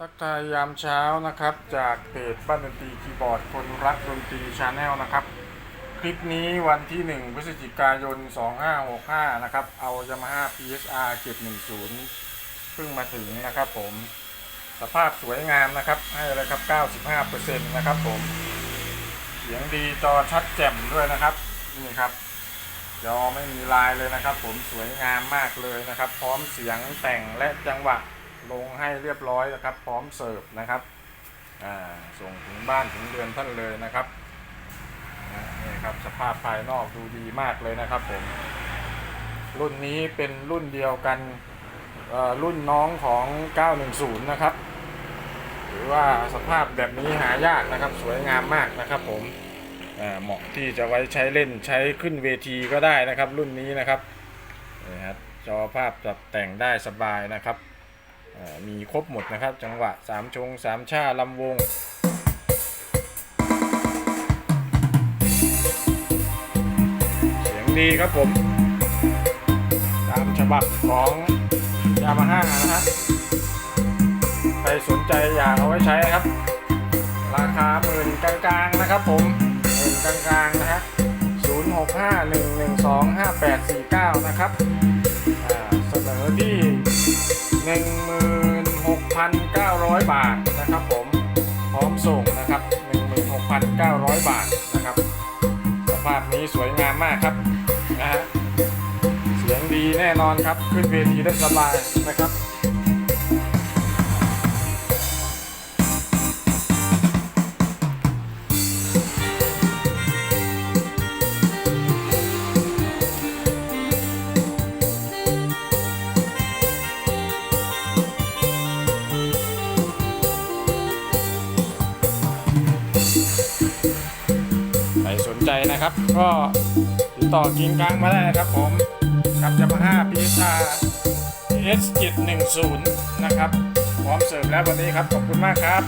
ทักทายยามเช้านะครับจากเพจบ้านดนตรีคีย์บอร์ดคนรักดนตรีชาแนลนะครับ คลิปนี้วันที่ 1 พฤศจิกายน 2565 นะครับ เอา Yamaha PSR 710 เพิ่งมาถึงนะครับผม สภาพสวยงามนะครับ ให้เลยครับ 95%นะครับผม เสียงดีจอชัดแจ่มด้วยนะครับ นี่ครับจอไม่มีลายเลยนะครับ ผมสวยงามมากเลยนะครับ พร้อมเสียงแต่งและจังหวะ ลงให้เรียบร้อยนะครับ พร้อมเสิร์ฟนะครับส่งถึงบ้านถึงเรือนท่านเลยนะครับนี่ครับสภาพภายนอกดูดีมากเลยนะครับผมรุ่นนี้เป็นรุ่นเดียวกันรุ่นน้องของ 910 นะครับหรือว่าสภาพแบบนี้หายากนะครับ สวยงามมากนะครับผมเหมาะที่จะไว้ใช้เล่นใช้ขึ้นเวทีก็ได้นะครับ รุ่นนี้นะครับนี่ครับจอภาพจับแต่งได้สบายนะครับ มีครบหมดนะครับ จังหวะสามชงสามชาลำวง เสียงดีครับผม ตามฉบับของยามาฮ่านะฮะใครสนใจอยากเอาไว้ใช้ครับ ราคาหมื่นกลางๆนะครับผมหมื่นกลางๆนะฮะ0 6 5 1 1 2 5 8 4 9 นะครับอ่าเสนอที่ 1,600 บาทนะครับผมพร้อมส่งนะครับ 16,900 บาทนะครับ สภาพนี้สวยงามมากครับนะฮะเสียงดีแน่นอนครับ ขึ้นเวทีได้สบายนะครับ นะครับ ก็ติดต่อกินกลางมาได้นะครับผมกับยามาฮ่าพิซา S710 นะครับพร้อมเสิร์ฟแล้ววันนี้ครับ ขอบคุณมากครับ